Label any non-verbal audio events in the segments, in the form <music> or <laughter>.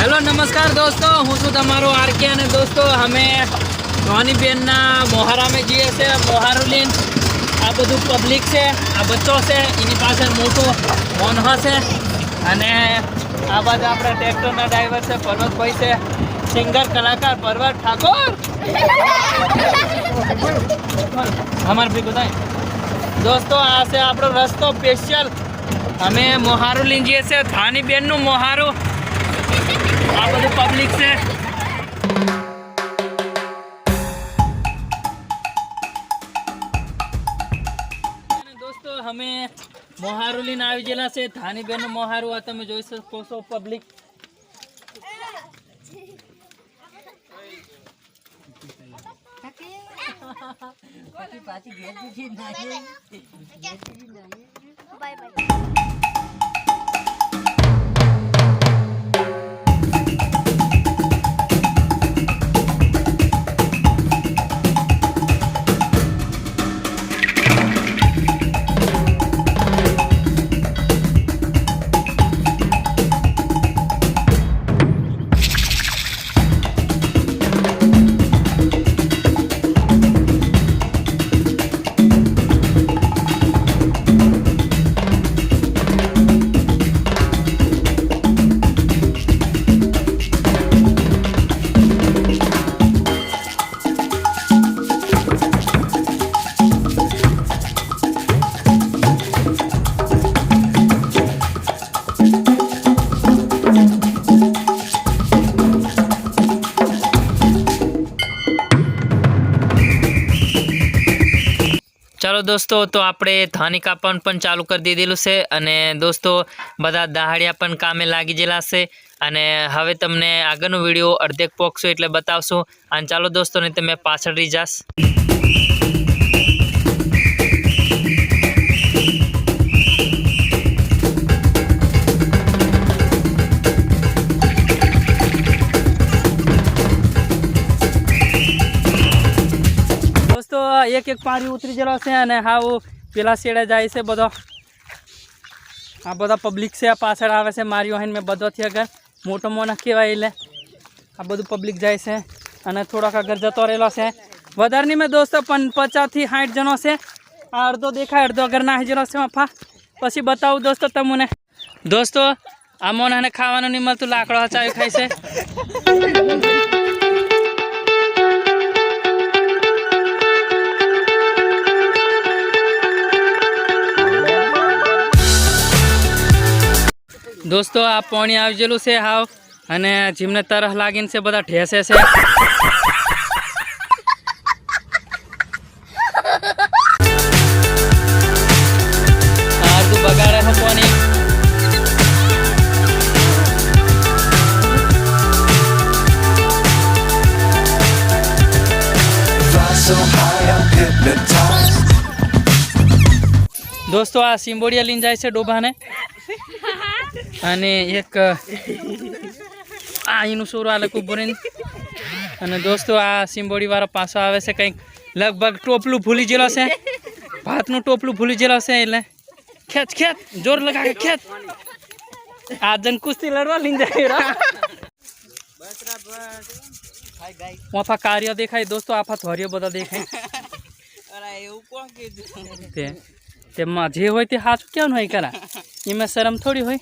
Hello, નમસ્કાર દોસ્તો. હું છું તમારો આરકે અને દોસ્તો, અમે ધોનીબેનના મોહારામે જઈએ છીએ મોહારુલીન આ બધું પબ્લિક છે, આ બચ્ચો છે, એની પાસે મોટું મોનહ છે. અને આ બાજુ આપણા ટ્રેક્ટરના ડ્રાઈવર છે, પર્વતભાઈ છે. સિંગર, કલાકાર પર્વત ઠાકોર! અમારે ભેગું થાય દોસ્તો, આ છે આપણો રસ્તો સ્પેશિયલ અમે મોહારું લઈને જઈએ છીએ થાનીબેનનું મોહારું. છે દોસ્તો અમે મોહારું લઈને આવી ગયેલા છે. ધાનીબેન મોહારું આ તમે જોઈ શકો છો પબ્લિક બાય બાય ચાલો દોસ્તો, તો આપણે ધાની કાપવાનું પણ ચાલુ કરી દીધેલું છે અને દોસ્તો, બધા દહાડિયા પણ કામે લાગી ગયેલા છે અને હવે તમને આગળનો વીડિયો અડધેક પોકશું એટલે બતાવશું. અને ચાલો દોસ્તો ને તમે પાછળ રહી જાસ એક એક પાણી ઉતરી ગયેલો છે અને હાવ પેલા શેડે જાય છે બધો. આ બધા પબ્લિક છે પાછળ આવે છે મારી વહીને મેં બધોથી આગળ. મોટો મોન કહેવાય એટલે. આ બધું પબ્લિક જાય છે અને થોડોક આગળ જતો રહેલો છે. વધારની મેં દોસ્તો પણ પચાસથી સાઠ જણો છે. આ અડધો દેખાય, અડધો આગળ નાહી ગયેલો છે મફા. પછી બતાવું દોસ્તો તમને. દોસ્તો, આ મોનાને ખાવાનું નહીં મળતું, લાકડો હચાવી ખાય છે. દોસ્તો, આ પાણી આવજેલું છે હાવ અને જીમને તરફ લાગીને છે, બધા ઠેસે છે બગાડે છે પાણી. દોસ્તો, આ સિંબોડિયા લઈને જાય છે ડોભાને અને એક, આ એનું સોરું આ લખું ભરીને. અને દોસ્તો, આ સિમ્બોડી વાળો પાછો આવે છે કંઈક. લગભગ ટોપલું ભૂલી ગયેલો છે. ભાતનું ટોપલું ભૂલી ગયેલો છે એટલે. ખેંચ ખેંચ, જોર લગા ખેંચ. આ જન કુસ્તી લડવા લઈને જાય મોફા કાર્ય દેખાય, દોસ્તો, આફા ધોર્યો બધા દેખાય. તેમાં જે હોય તે સાચું ક્યાં હોય કરા. એમાં શરમ થોડી હોય.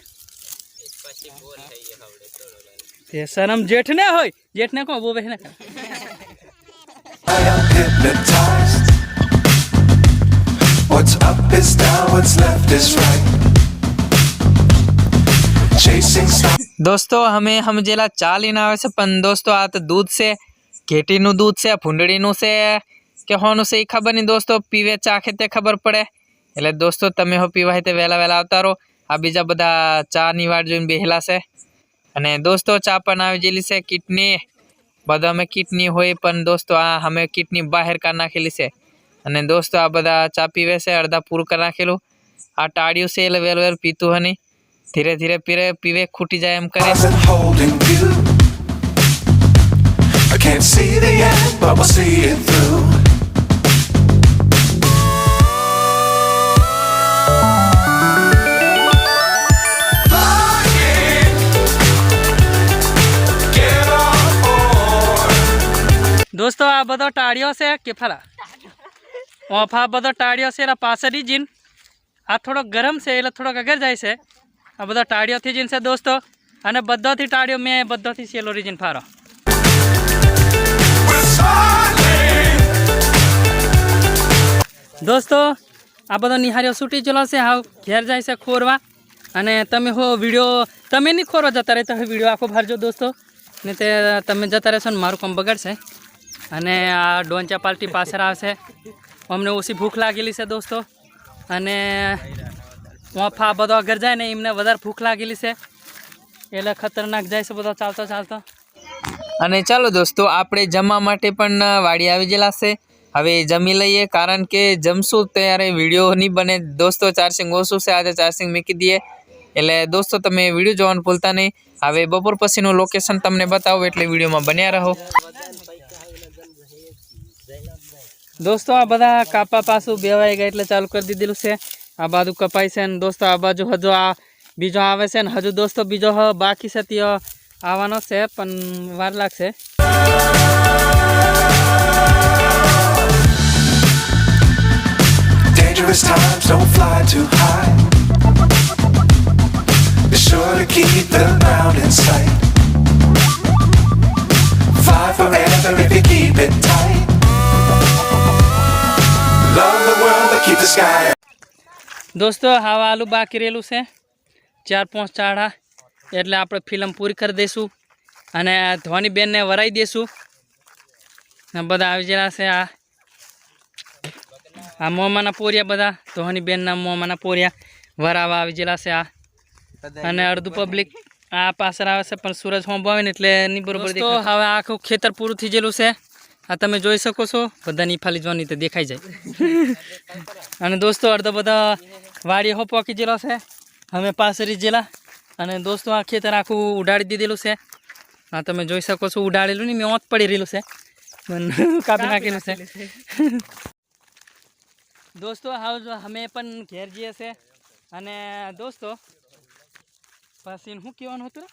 તે શરમ જેઠને હોય બોબે ને કરા I am. What's up is down, what's left is right. Chasing દોસ્તો અમે સમજેલા ચા લઈને આવે છે પણ દોસ્તો આ તો દૂધ છે. ઘેટીનું દૂધ છે ભૂંડળીનું છે કે હોનું છે એ ખબર નહીં દોસ્તો પીવે ચા ખેતે ખબર પડે. એટલે દોસ્તો તમે હો પીવા તે વહેલા વહેલા આવતા રહો. આ બીજા બધા ચાની વાટ જોઈને બેહેલા છે. અને દોસ્તો ચા પણ આવી ગયેલી છે કિટની બધા અમે કિટની હોય પણ દોસ્તો આ અમે કિટની બહાર કાઢ નાખેલી છે. અને દોસ્તો આ બધા ચા પીવે છે અડધા પૂરું કરી નાખેલું. આ ટાળ્યું છે એટલે વેલ વેલ પીતું હની. ધીરે ધીરે પીરે પીવે ખૂટી જાય એમ કરે. I can't see the end, but we'll see it through. આ બધો ટાળ્યો છે કે ફરા ઓફ બધો ટાળ્યો છે એના પાછળ જીન આ થોડોક ગરમ છે એટલે થોડોક આગળ જાય છે આ બધો ટાળ્યોથી જીન છે દોસ્તો અને બધોથી ટાળ્યો મેં બધોથી સેલો રીજીન ફારો દોસ્તો આ બધો નિહાર્યો છૂટી ચલો છે હાવ ઘેર જાય છે ખોરવા અને તમે હો વીડિયો તમે નહીં ખોરવા જતા રહે તો હવે વીડિયો આખો ભરજો દોસ્તો ને તે તમે જતા રહેશો ને મારું કામ બગડશે અને આ ડોંચા પાલટી પાછળ આવશે. અમને ઓછી ભૂખ લાગેલી છે દોસ્તો. અને વફા બધો આગળ જાય ને એમને વધારે ભૂખ લાગેલી છે. એટલે ખતરનાક જાય છે બધો ચાલતો ચાલતો. અને ચાલો દોસ્તો, આપણે જમવા માટે પણ વાડી આવી ગયેલા છે. હવે જમી લઈએ, કારણ કે જમશું ત્યારે વીડિયો નહીં બને. દોસ્તો ચાર્જિંગ ઓછું છે, આજે ચાર્જિંગ મૂકી દઈએ. એટલે દોસ્તો, તમે વીડિયો જોવાનું ભૂલતા નહીં. હવે બપોર પછીનું લોકેશન તમને બતાવો, એટલે વિડીયોમાં બન્યા રહો. દોસ્તો આ બધા કાપા પાછું બેવાઈ ગયા એટલે ચાલુ કરી દીધેલું છે આ બાજુ કપાય છે દોસ્તો આ બાજુ હજુ આ બીજો આવે છે ને હજુ દોસ્તો બીજો બાકી છે તે આવવાનો છે પણ વાર લાગશે. Fly forever if you keep it tight. Keep the sky. દોસ્તો હવે આલુ બાકી રહેલું છે. ચાર પાંચ ચાળા એટલે આપણે ફિલ્મ પૂરી કરી દઈશું. અને ધોની બેનને વરાઈ દઈશું. બધા આવી ગયેલા છે આ. આ મોમાના પોરિયા બધા. ધોની બેનના મોમાના પોરિયા. વરાવા આવી ગયેલા છે આ. અને અડધું પબ્લિક આ પાછળ આવે છે પણ સૂરજ હોંભો આવે ને એટલે નહીં બરોબર હવે આખું ખેતર પૂરું થઈ ગયેલું છે. આ તમે જોઈ શકો છો. બધાની ફાલી જોવાની તો દેખાઈ જાય. અને દોસ્તો અડધો બધા વાડી હો પોકી જેલો છે. અમે પાસરી જેલા અને દોસ્તો આ ખેતર આખું ઉડાડી દીધેલું છે. આ તમે જોઈ શકો છો ઉડાડેલું નહીં મેં ઓત પડી રહેલું છે. કાપી નાખેલું છે. દોસ્તો હાવ અમે પણ ઘેર જઈએ છે. અને દોસ્તો પછી શું કહેવાનું હતું?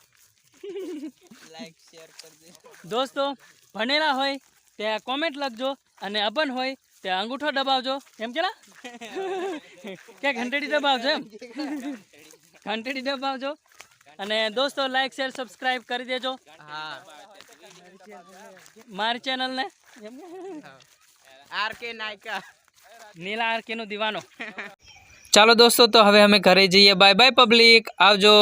દોસ્તો ભણેલા હોય તે કોમેન્ટ લખજો અને અબન હોય તે અંગૂઠો દબાવજો. એમ કેલા? <laughs> કે ઘંટડી દબાવજો એમ. ઘંટડી દબાવજો. અને દોસ્તો લાઈક શેર સબસ્ક્રાઇબ કરી દેજો. મારી ચેનલને નીલા આર કે નો દીવાનો. <laughs> ચાલો દોસ્તો તો હવે અમે ઘરે જઈએ. બાય બાય પબ્લિક આવજો.